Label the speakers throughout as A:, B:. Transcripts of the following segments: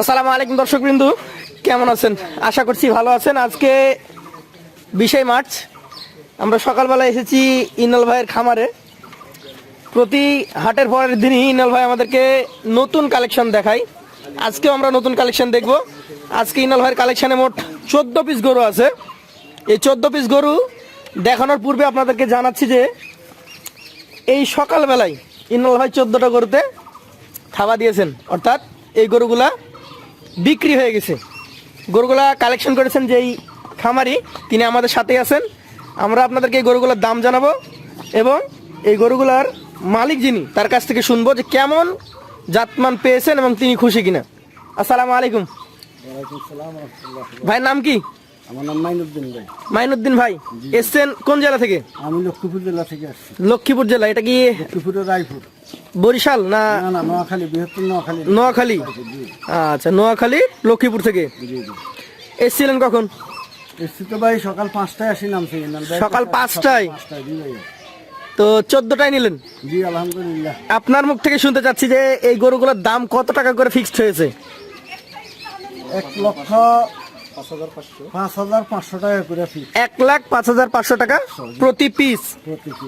A: আসসালামু আলাইকুম দর্শকবৃন্দু, কেমন আছেন? আশা করছি ভালো আছেন। আজকে বিশে মার্চ, আমরা সকালবেলা এসেছি ইনাল ভাইয়ের খামারে। প্রতি হাটের পরের দিনই ইনাল ভাই আমাদেরকে নতুন কালেকশন দেখায়। আজকেও আমরা নতুন কালেকশন দেখব। আজকে ইনাল ভাইয়ের কালেকশনে মোট চোদ্দ পিস গরু আছে। এই চোদ্দ পিস গরু দেখানোর পূর্বে আপনাদেরকে জানাচ্ছি যে, এই সকালবেলায় ইনাল ভাই চোদ্দোটা গরুতে থাবা দিয়েছেন। অর্থাৎ এই গরুগুলা বিক্রি হয়ে গেছে। গরুগুলা কালেকশন করেছেন যেই খামারি তিনি আমাদের সাথে আছেন। আমরা আপনাদেরকে এই গরুগুলোর দাম জানাব এবং এই গরুগুলার মালিক যিনি তার কাছ থেকে শুনব যে কেমন জাতমান পেয়েছেন এবং তিনি খুশি কিনা। আসসালামু আলাইকুম।
B: ভাই
A: ভাইয়ের নাম কি?
B: আমার নাম মাইনুদ্দিন ভাই।
A: মাইনুদ্দিন ভাই এসছেন কোন জেলা থেকে?
B: আমি লক্ষ্মীপুর জেলা থেকে আসছি।
A: লক্ষ্মীপুর জেলা এটা কি
B: লক্ষ্মীপুরের রায়পুর।
A: বরিশাল না
B: না নোয়াখালী বৃহত্তর নোয়াখালী।
A: নোয়াখালী? আচ্ছা নোয়াখালী লক্ষ্মীপুর থেকে? এসছিলেন কখন?
B: এসছি তো ভাই সকাল পাঁচটায় আসি নামছি
A: সকাল পাঁচটায়? তো চোদ্দটাই নিলেন?
B: জি আলহামদুলিল্লাহ।
A: আপনার মুখ থেকে শুনতে চাচ্ছি যে এই গরুগুলোর দাম কত টাকা করে ফিক্সড হয়েছে?
B: এক লক্ষ পাঁচ হাজার পাঁচশো। টাকা করে ফি
A: এক লাখ পাঁচ হাজার পাঁচশো টাকা প্রতি পিস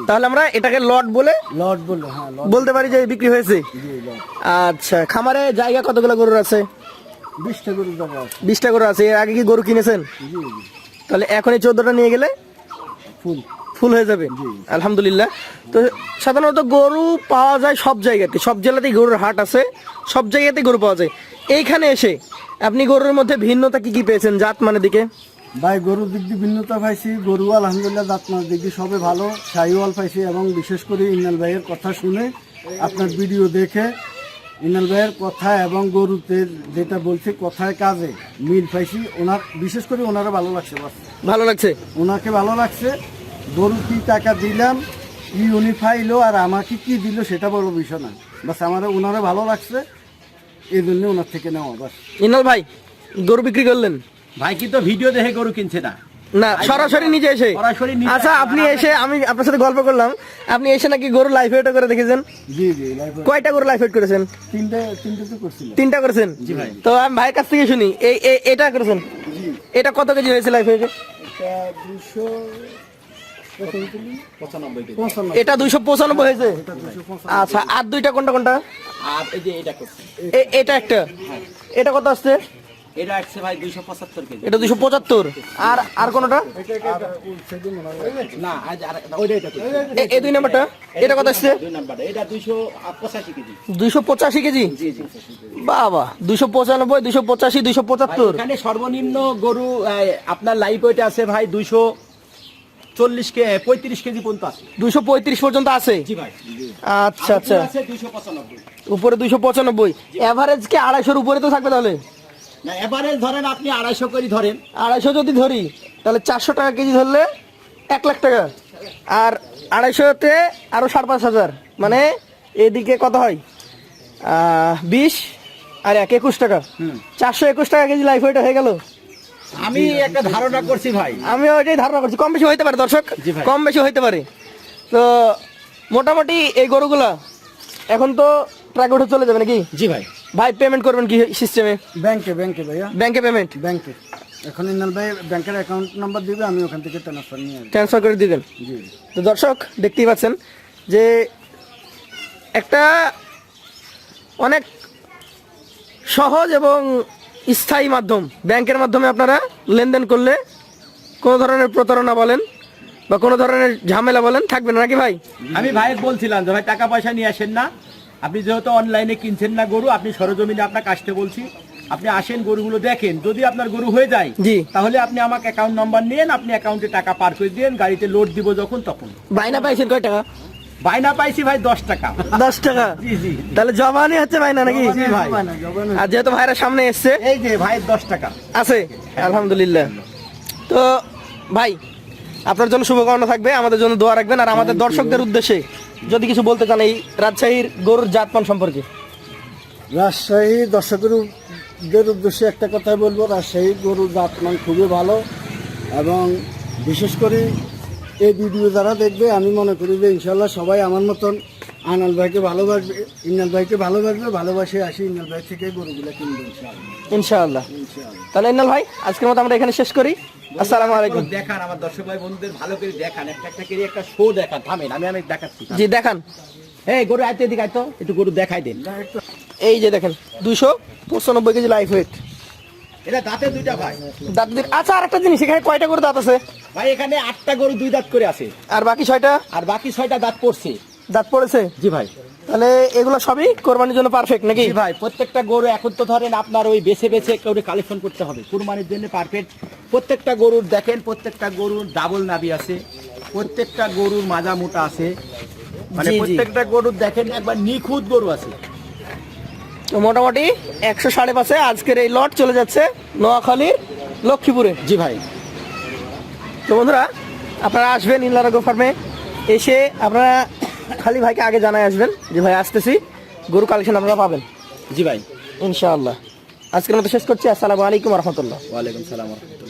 A: তাহলে আমরা এটাকে লট বলে
B: লট বলে হ্যাঁ
A: বলতে পারি যে বিক্রি হয়েছে। আচ্ছা খামারে জায়গা কতগুলো গরুর আছে?
B: বিশটা গরু জায়গা আছে।
A: বিশটা গরু আছে এর আগে কি গরু কিনেছেন? তাহলে এখন এই চোদ্দটা নিয়ে গেলে?
B: ফুল।
A: ফুল হয়ে যাবে? আলহামদুলিল্লাহ। তো সাধারণত গরু পাওয়া যায় সব জায়গাতে। সব জেলাতেই গরুর হাট আছে সব জায়গাতেই গরু পাওয়া যায়। এইখানে এসে আপনি গরুর মধ্যে ভিন্নতা কি কি পেয়েছেন জাত মানে দিকে?
B: ভাই গরুর দিক দিয়ে ভিন্নতা পাইছি। গরু আলহামদুলিল্লাহ দাঁতমার দিক দিয়ে সবে ভালো। শাহিওয়াল পাইছি এবং বিশেষ করে ইনাল ভাইয়ের কথা শুনে আপনার ভিডিও দেখে ইনাল ভাইয়ের কথা এবং গরুতে যেটা বলছে কথায় কাজে মিল পাইছি। ওনার বিশেষ করে ওনারা ভালো লাগছে
A: ভালো লাগছে?
B: ওনাকে ভালো লাগছে। গরু কি টাকা দিলাম কি উনি পাইলো আর আমাকে কি দিল সেটা বড় বিষয় না। বাস আমার ওনারা ভালো লাগছে এই জন্য ওনার থেকে নেওয়া বাস।
A: ইনাল ভাই গরু বিক্রি করলেন?
C: ভাই কি তো ভিডিও দেখে গরু কিনছে না।
A: না সরাসরি নিজে এসে।
C: সরাসরি
A: আচ্ছা আপনি এসে আমি আপনার সাথে গল্প করলাম। আপনি এসে নাকি গরু লাইফ ওয়েট করে দেখেছেন?
B: জি জি
A: কয়টা গরু লাইফ ওয়েট করেছেন?
B: তিনটে তিনটে তো করছিলাম
A: তিনটা করেছেন? তো আমি ভাইয়ের কাছ থেকে শুনি এই এটা করেছেন? এটা কত কেজি হয়েছে লাইফ ওয়েটে
B: এটা দুশো
C: পঁচানব্বই কেজি
B: পঞ্চান্ন
A: এটা দুইশো পঁচানব্বই হয়েছে?
B: দুশো
A: আচ্ছা আর দুইটা কোনটা কোনটা?
C: এটা করছে।
A: এ- এটা একটা? এটা কত আসছে?
C: এটা দুইশো পঁচাত্তর
A: আর আর কোনটা?
C: ওইটা
A: এই দুই নাম্বারটা? এটা কত আসছে?
C: দুই দুইশো পঁচাশি কেজি।
A: বাবা দুইশো পঁচানব্বই দুইশো পঁচাশি দুইশো পঁচাত্তর।
C: সর্বনিম্ন গরু আপনার লাইফ ওয়েট আছে ভাই দুইশো চল্লিশ কে পঁয়ত্রিশ কেজি পর্যন্ত আছে।
A: দুইশো পঁয়ত্রিশ পর্যন্ত আছে?
C: জি ভাই।
A: আচ্ছা আচ্ছা।
C: পঁচানব্বই।
A: উপরে দুইশো পঁচানব্বই। এভারেজ কি আড়াইশোর উপরে তো থাকবে তাহলে?
C: না ধরেন আপনি আড়াইশো করে ধরেন।
A: আড়াইশো যদি ধরি তাহলে চারশো টাকা কেজি ধরলে এক লাখ টাকা। আর আড়াইশোতে আরও সাড়ে পাঁচ হাজার। মানে এদিকে কত হয়? বিশ আর এক একুশ টাকা। চারশো একুশ টাকা কেজি লাইফ হয়ে গেল।
C: আমি একটা ধারণা করছি ভাই।
A: আমি ওইটাই ধারণা করছি। কম বেশি হইতে পারে দর্শক।
C: জি ভাই।
A: কম বেশি হইতে পারে। তো মোটামুটি এই গরুগুলা এখন তো ট্রাক উঠে চলে যাবে নাকি?
C: জি ভাই।
A: ভাই পেমেন্ট করবেন কি সিস্টেমে
B: ব্যাংকে ব্যাংকে ভাইয়া।
A: ব্যাংকে পেমেন্ট
B: ব্যাংকে এখন ইনাল ভাই ব্যাংকের অ্যাকাউন্ট নাম্বার দিবে আমি ওখান থেকে ট্রান্সফার নিয়ে
A: ট্রান্সফার করে দিবেন?
B: জি।
A: তো দর্শক দেখতেই পাচ্ছেন যে একটা অনেক সহজ এবং স্থায়ী মাধ্যম। ব্যাংকের মাধ্যমে আপনারা লেনদেন করলে কোনো ধরনের প্রতারণা বলেন বা কোনো ধরনের ঝামেলা বলেন থাকবে না নাকি ভাই?
C: আমি ভাই বলছিলাম যে ভাই টাকা পয়সা নিয়ে আসেন না। আপনি যেহেতু অনলাইনে কিনছেন না গরু আপনি সরজমিনে আপনাকে আসতে বলছি। আপনি আসেন গরুগুলো দেখেন। যদি আপনার গরু হয়ে যায়
A: জি।
C: তাহলে আপনি আমাকে অ্যাকাউন্ট নাম্বার নিয়েন আপনি অ্যাকাউন্টে টাকা পার করে দিন গাড়িতে লোড দিব যখন তখন।
A: বাইনা পাইছেন কয় টাকা?
C: বাইনা পাইছি ভাই দশ টাকা।
A: দশ টাকা?
C: জি জি
A: তাহলে জবানি হচ্ছে ভাই না নাকি
C: ভাই।
A: আর যেহেতু ভাইরা সামনে এসছে
C: এই যে ভাই দশ টাকা।
A: আছে আলহামদুলিল্লাহ। তো ভাই আপনার জন্য শুভকামনা থাকবে আমাদের জন্য দোয়া রাখবেন আর আমাদের দর্শকদের উদ্দেশ্যে যদি কিছু বলতে চান এই রাজশাহীর গরুর জাতমান সম্পর্কে।
B: রাজশাহী দর্শকদের উদ্দেশ্যে একটা কথাই বলব রাজশাহীর গরুর জাতমান খুবই ভালো এবং বিশেষ করে এই ভিডিও যারা দেখবে আমি মনে করি যে ইনশাল্লাহ সবাই আমার মতন আনাল ভাইকে ভালোবাসবে ইনাল ভাইকে ভালোবাসবে ভালোবাসে আসি ইনাল ভাই থেকে গরুগুলো কিনবে ইনশাআল্লাহ।
A: ইনশাআল্লাহ।
B: ইনশাআল্লাহ।
A: তাহলে ইন্নাল ভাই আজকের মতো আমরা এখানে শেষ করি। আসসালামু আলাইকুম।
C: দেখান আমার দর্শক ভাই বন্ধুদের ভালো করে দেখান। একটা একটা করে একটা শো দেখান। থামেন আমি আমি দেখাচ্ছি।
A: জি দেখান।
C: এই গরু আইতে এদিকে আইতো একটু গরু দেখাই দেন।
A: এই যে দেখেন দুইশো পঁচানব্বই কেজি লাইফ ওয়েট
C: এটা দাঁতে দুইটা ভাই।
A: দাঁত আচ্ছা আর একটা জিনিস এখানে কয়টা করে দাঁত আছে?
C: ভাই এখানে আটটা গরু দুই দাঁত করে আছে।
A: আর বাকি ছয়টা?
C: আর বাকি ছয়টা দাঁত পড়ছে।
A: দাঁত পড়েছে?
C: জি ভাই।
A: তাহলে এগুলো সবই কোরবানির জন্য পারফেক্ট নাকি?
C: ভাই প্রত্যেকটা গরু এখন তো ধরেন আপনার ওই বেছে বেছে করে কালেকশন করতে হবে। কুরবানির জন্য পারফেক্ট প্রত্যেকটা গরুর দেখেন প্রত্যেকটা গরুর ডাবল নাবি আছে। প্রত্যেকটা গরুর মাজা মোটা আছে। মানে। প্রত্যেকটা গরুর দেখেন একবার নিখুঁত গরু আছে।
A: তো মোটামুটি একশো সাড়ে পাঁচে আজকের এই লট চলে যাচ্ছে নোয়াখালীর লক্ষ্মীপুরে।
C: জি ভাই।
A: তো বন্ধুরা আপনারা আসবেন ইনলারাগো ফার্মে এসে আপনারা খালি ভাইকে আগে জানায় আসবেন যে ভাই আসতেছি গরু কালেকশন আপনারা পাবেন।
C: জি ভাই।
A: ইনশাআল্লাহ। আজকের মতো শেষ করছি আসসালামু আলাইকুম রহমতুল্লাহ।
C: ওয়ালাইকুম সালাম রহমতুল্লাহ।